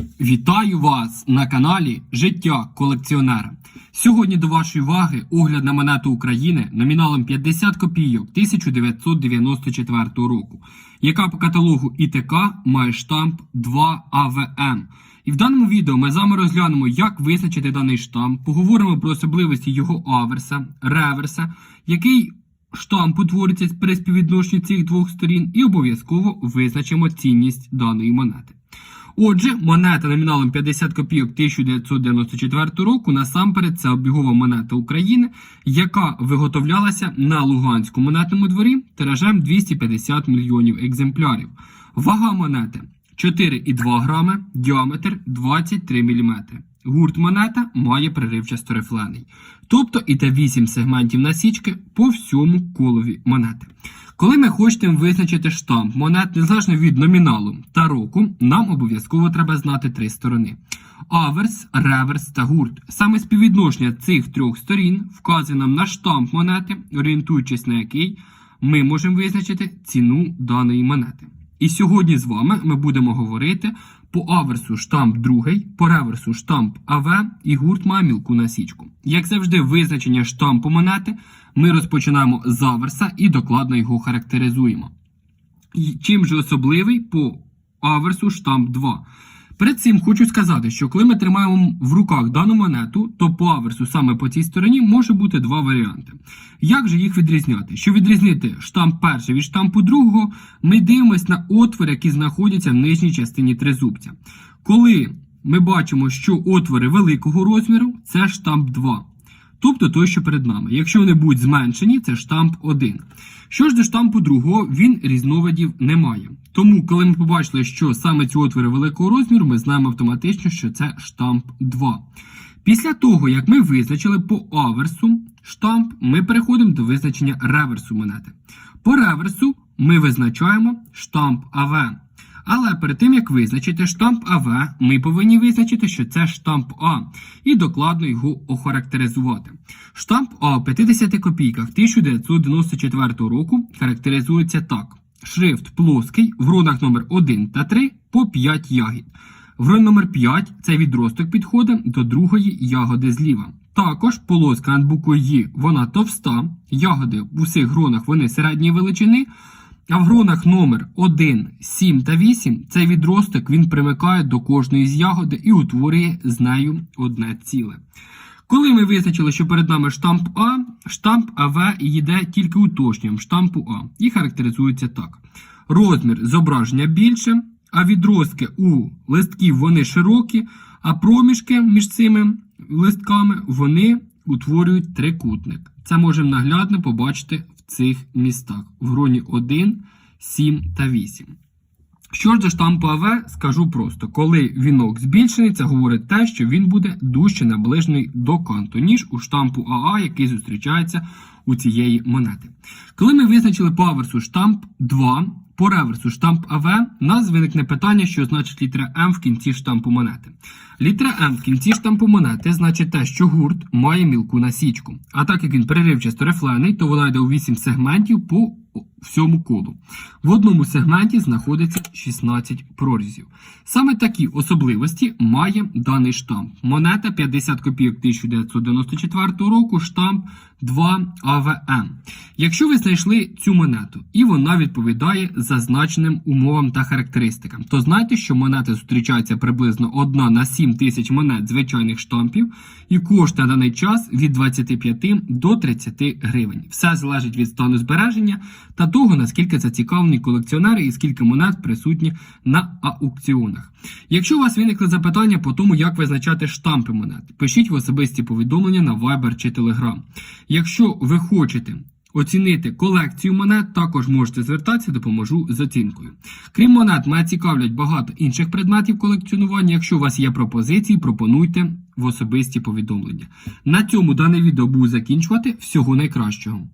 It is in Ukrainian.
Вітаю вас на каналі Життя колекціонера. Сьогодні до вашої уваги огляд на монету України номіналом 50 копійок 1994 року, яка по каталогу ІТК має штамп 2 АВМ. І в даному відео ми з вами розглянемо, як визначити даний штамп, поговоримо про особливості його аверса, реверса, який штамп утворюється при співвідношенні цих двох сторін, і обов'язково визначимо цінність даної монети. Отже, монета номіналом 50 копійок 1994 року насамперед це обігова монета України, яка виготовлялася на Луганському монетному дворі тиражем 250 мільйонів екземплярів. Вага монети 4,2 грами, діаметр 23 мм. Гурт монета має приривчасто рифлений. Тобто іде 8 сегментів насічки по всьому колові монети. Коли ми хочемо визначити штамп монет незалежно від номіналу та року, нам обов'язково треба знати три сторони: аверс, реверс та гурт. Саме співвідношення цих трьох сторін вказує нам на штамп монети, орієнтуючись на який ми можемо визначити ціну даної монети. І сьогодні з вами ми будемо говорити по аверсу штамп другий, по реверсу штамп АВ і гурт має мілку насічку. Як завжди, визначення штампу монети ми розпочинаємо з аверса і докладно його характеризуємо. І чим же особливий по аверсу штамп 2? Перед цим хочу сказати, що коли ми тримаємо в руках дану монету, то по аверсу саме по цій стороні може бути два варіанти. Як же їх відрізняти? Щоб відрізнити штамп перший від штампу другого, ми дивимося на отвори, які знаходяться в нижній частині тризубця. Коли ми бачимо, що отвори великого розміру це штамп 2. Тобто той, що перед нами. Якщо вони будуть зменшені, це штамп 1. Що ж до штампу другого, він різновидів не має. Тому, коли ми побачили, що саме ці отвори великого розміру, ми знаємо автоматично, що це штамп 2. Після того, як ми визначили по аверсу штамп, ми переходимо до визначення реверсу монети. По реверсу ми визначаємо штамп АВ. Але перед тим як визначити штамп АВ, ми повинні визначити, що це штамп А, і докладно його охарактеризувати. Штамп А в 50 копійках 1994 року характеризується так: шрифт плоский в рунах номер 1 та 3 по 5 ягід. В рун номер 5 цей відросток підходить до другої ягоди зліва. Також полоска над буквою «Ї» вона товста, ягоди в усіх гронах вони середньої величини. А в гронах номер 1, 7 та 8 цей відросток він примикає до кожної з ягоди і утворює з нею одне ціле. Коли ми визначили, що перед нами штамп А, штамп АВ йде тільки уточненням штампу А і характеризується так: розмір зображення більше, а відростки у листків вони широкі, а проміжки між цими листками вони утворюють трикутник. Це можемо наглядно побачити цих містах. В гроні 1, 7 та 8. Що ж до штампу АВ, скажу просто, коли вінок збільшений, це говорить те, що він буде дужче наближений до канту, ніж у штампу АА, який зустрічається у цієї монети. Коли ми визначили по аверсу штамп 2, по реверсу штамп АВ, у нас виникне питання, що значить літера М в кінці штампу монети. Літера М в кінці штампу монети значить те, що гурт має мілку насічку. А так як він переривчасто рифлений, то вона йде у 8 сегментів по всьому колу. В одному сегменті знаходиться 16 прорізів. Саме такі особливості має даний штамп. Монета 50 копійок 1994 року, штамп 2 АВМ. Якщо ви знайшли цю монету і вона відповідає зазначеним умовам та характеристикам, то знайте, що монета зустрічається приблизно 1 на 7 тисяч монет звичайних штампів і коштує на даний час від 25 до 30 гривень. Все залежить від стану збереження та того, наскільки зацікавлені колекціонери і скільки монет присутні на аукціонах. Якщо у вас виникли запитання по тому, як визначати штампи монет, пишіть в особисті повідомлення на Viber чи Telegram. Якщо ви хочете оцінити колекцію монет, також можете звертатися, допоможу з оцінкою. Крім монет, мене цікавлять багато інших предметів колекціонування. Якщо у вас є пропозиції, пропонуйте в особисті повідомлення. На цьому дане відео буду закінчувати. Всього найкращого.